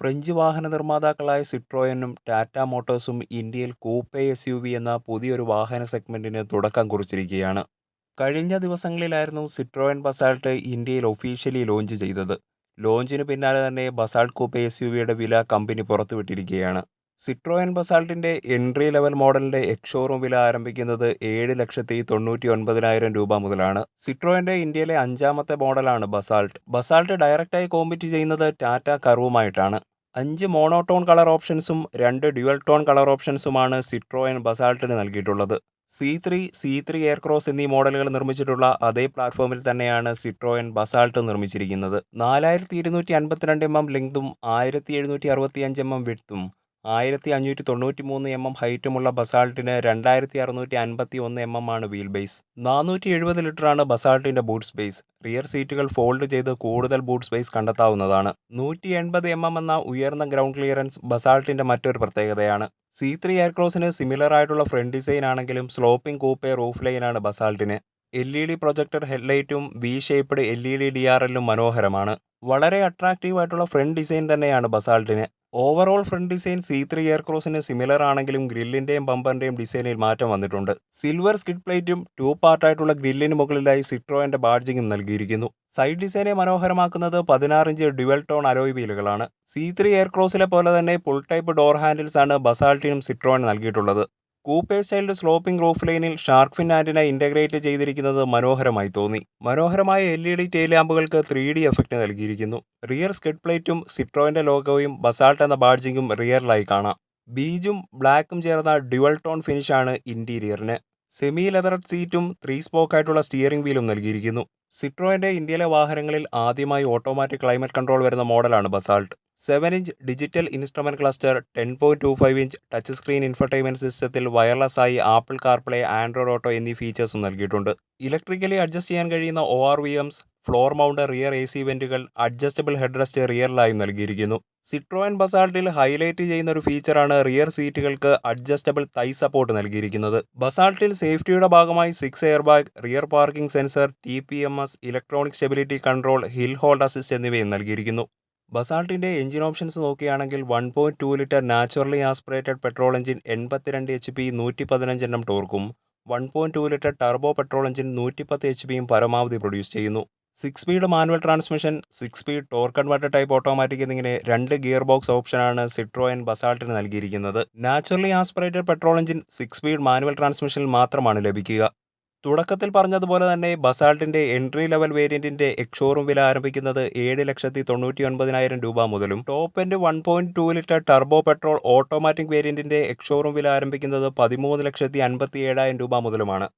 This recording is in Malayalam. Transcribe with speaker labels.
Speaker 1: ഫ്രഞ്ച് വാഹന നിർമ്മാതാക്കളായ സിട്രോയനും ടാറ്റ മോട്ടോഴ്സും ഇന്ത്യയിൽ കൂപ്പെ എസ് യു വി എന്ന പുതിയൊരു വാഹന സെഗ്മെന്റിന് തുടക്കം കുറിച്ചിരിക്കുകയാണ്. കഴിഞ്ഞ ദിവസങ്ങളിലായിരുന്നു സിട്രോയൻ ബസാൾട്ട് ഇന്ത്യയിൽ ഒഫീഷ്യലി ലോഞ്ച് ചെയ്തത്. ലോഞ്ചിന് പിന്നാലെ തന്നെ ബസാൾട്ട് കൂപ്പെ എസ് യു വിയുടെ വില കമ്പനി പുറത്തുവിട്ടിരിക്കുകയാണ്. സിട്രോയൻ ബസാൾട്ടിന്റെ എൻട്രി ലെവൽ മോഡലിന്റെ എക്സ്ഷോറൂം വില ആരംഭിക്കുന്നത് ഏഴ് ലക്ഷത്തി തൊണ്ണൂറ്റി ഒൻപതിനായിരം രൂപ മുതലാണ്. സിട്രോയന്റെ ഇന്ത്യയിലെ അഞ്ചാമത്തെ മോഡലാണ് ബസാൾട്ട് ബസാൾട്ട് ഡയറക്റ്റായി കോമ്പറ്റ് ചെയ്യുന്നത് ടാറ്റ കർവുമായിട്ടാണ് അഞ്ച് മോണോടോൺ കളർ ഓപ്ഷൻസും രണ്ട് ഡ്യുവൽ ടോൺ കളർ ഓപ്ഷൻസുമാണ് സിട്രോയൻ ബസാൾട്ടിന് നൽകിയിട്ടുള്ളത്. C three C three Aircross എന്നീ മോഡലുകൾ നിർമ്മിച്ചിട്ടുള്ള അതേ പ്ലാറ്റ്ഫോമിൽ തന്നെയാണ് സിട്രോയൻ ബസാൾട്ട് നിർമ്മിച്ചിരിക്കുന്നത്. നാലായിരത്തി ഇരുന്നൂറ്റി അൻപത്തിരണ്ട് എം എം ലെങ്തും ആയിരത്തി എഴുന്നൂറ്റി അറുപത്തി അഞ്ച് എം എം വിഡ്ത്തും ആയിരത്തി അഞ്ഞൂറ്റി തൊണ്ണൂറ്റി മൂന്ന് എം എം ഹൈറ്റുമുള്ള ബസാൾട്ടിന് രണ്ടായിരത്തി അറുന്നൂറ്റി അൻപത്തി ഒന്ന് എം എം ആണ് വീൽ ബേസ്. നാനൂറ്റി എഴുപത് ലിറ്ററാണ് ബസാൾട്ടിന്റെ ബൂട്ട് സ്പേസ് റിയർ സീറ്റുകൾ ഫോൾഡ് ചെയ്ത് കൂടുതൽ ബൂട്ട് സ്പേസ് കണ്ടെത്താവുന്നതാണ്. നൂറ്റി എൺപത് എം എം എന്ന ഉയർന്ന ഗ്രൗണ്ട് ക്ലിയറൻസ് ബസാൾട്ടിന്റെ മറ്റൊരു പ്രത്യേകതയാണ്. സി ത്രീ എയർക്രോസിന് സിമിലർ ആയിട്ടുള്ള ഫ്രണ്ട് ഡിസൈൻ ആണെങ്കിലും സ്ലോപ്പിംഗ് കൂപ്പെ റൂഫ് ലൈനാണ് ബസാൾട്ടിന്. L E D projector ഹെഡ്ലൈറ്റും V shaped L E D D R എല്ലും മനോഹരമാണ്. വളരെ അട്രാക്റ്റീവ് ആയിട്ടുള്ള ഫ്രണ്ട് ഡിസൈൻ തന്നെയാണ് ബസാൾട്ടിന്. Overall front design C three എയർക്രോസിന് similar ആണെങ്കിലും ഗ്രില്ലിന്റെയും ബമ്പറിന്റെയും ഡിസൈനിൽ മാറ്റം വന്നിട്ടുണ്ട്. സിൽവർ സ്കിഡ് പ്ലേറ്റും ടു പാർട്ടായിട്ടുള്ള ഗ്രില്ലിന് മുകളിലായി സിട്രോയന്റെ ബാഡ്ജിങ്ങും നൽകിയിരിക്കുന്നു. സൈഡ് ഡിസൈനെ മനോഹരമാക്കുന്നത് പതിനാറ് ഇഞ്ച് ഡ്യുവൽ ടോൺ അലോയ് വീലുകളാണ് സി ത്രീ എയർക്രോസിലെ പോലെ തന്നെ ഫുൾ ടൈപ്പ് ഡോർ ഹാൻഡിൽസ് ആണ് ബസാൾട്ടിനും സിട്രോയൻ നൽകിയിട്ടുള്ളത്. കൂപ്പേ സ്റ്റൈലിന്റെ സ്ലോപ്പിംഗ് റൂഫ് ലൈനിൽ ഷാർക്ക് ഫിൻ ആൻഡിനെ ഇന്റഗ്രേറ്റ് ചെയ്തിരിക്കുന്നത് മനോഹരമായി തോന്നി. മനോഹരമായ L E D tail three D effect നൽകിയിരിക്കുന്നു. റിയർ സ്കിഡ് പ്ലേറ്റും സിട്രോയിന്റെ ലോഗോയും ബസാൾട്ട് എന്ന ബാഡ്ജിങ്ങും റിയറിലായി കാണാം. ബീജും ബ്ലാക്കും ചേർന്ന ഡ്യുവൽ ടോൺ ഫിനിഷാണ് ഇന്റീരിയറിന്. സെമി ലെതർ സീറ്റും ത്രീ സ്പോക്കായിട്ടുള്ള സ്റ്റിയറിംഗ് വീലും നൽകിയിരിക്കുന്നു. സിട്രോയിന്റെ ഇന്ത്യയിലെ വാഹനങ്ങളിൽ ആദ്യമായി ഓട്ടോമാറ്റിക് ക്ലൈമറ്റ് കൺട്രോൾ വരുന്ന മോഡലാണ് Basalt. Seven inch digital instrument cluster ten point two five inch touch screen infotainment സിസ്റ്റത്തിൽ വയർലെസ് ആയി ആപ്പിൾ കാർപ്ലേ ആൻഡ്രോയിഡ് ഓട്ടോ എന്നീ ഫീച്ചേഴ്സും നൽകിയിട്ടുണ്ട്. ഇലക്ട്രിക്കലി അഡ്ജസ്റ്റ് ചെയ്യാൻ കഴിയുന്ന O R V Ms floor mount rear A C വെന്റുകൾ adjustable head rest റിയറിലായും നൽകിയിരിക്കുന്നു. സിട്രോയൻ ബസാൾട്ടിൽ ഹൈലൈറ്റ് ചെയ്യുന്ന ഒരു ഫീച്ചറാണ് റിയർ സീറ്റുകൾക്ക് അഡ്ജസ്റ്റബിൾ തൈ സപ്പോർട്ട് നൽകിയിരിക്കുന്നത്. ബസാൾട്ടിൽ സേഫ്റ്റിയുടെ ഭാഗമായി six air bag rear parking sensor T P M S electronic stability control hill hold assist എന്നിവയും നൽകിയിരിക്കുന്നു. ബസാൾട്ടിന്റെ എഞ്ചിൻ ഓപ്ഷൻസ് നോക്കുകയാണെങ്കിൽ one point two litre naturally aspirated petrol engine എൺപത്തിരണ്ട് എച്ച് പി നൂറ്റി പതിനഞ്ച് എണ്ണം ടോർക്കും one point two litre turbo petrol engine നൂറ്റിപ്പത്ത് എച്ച് പിയും പരമാവധി പ്രൊഡ്യൂസ് ചെയ്യുന്നു. Six speed manual transmission six speed torque converter type automatic എന്നിങ്ങനെ രണ്ട് ഗിയർ ബോക്സ് ഓപ്ഷനാണ് സിട്രോയൻ ബസാൾട്ടിന് നൽകിയിരിക്കുന്നത്. Naturally aspirated petrol engine six speed manual ട്രാൻസ്മിഷനിൽ മാത്രമാണ് ലഭിക്കുക. തുടക്കത്തിൽ പറഞ്ഞതുപോലെ തന്നെ ബസാൾട്ടിന്റെ എൻട്രി ലെവൽ വേരിയന്റിന്റെ എക്ഷോറും വില ആരംഭിക്കുന്നത് ഏഴ് ലക്ഷത്തി തൊണ്ണൂറ്റി ഒൻപതിനായിരം രൂപ മുതലും top end one point two litre turbo petrol automatic വേരിയന്റിന്റെ എക്ഷോറും വില ആരംഭിക്കുന്നത് പതിമൂന്ന് ലക്ഷത്തി അൻപത്തി ഏഴായിരം രൂപ മുതലുമാണ്.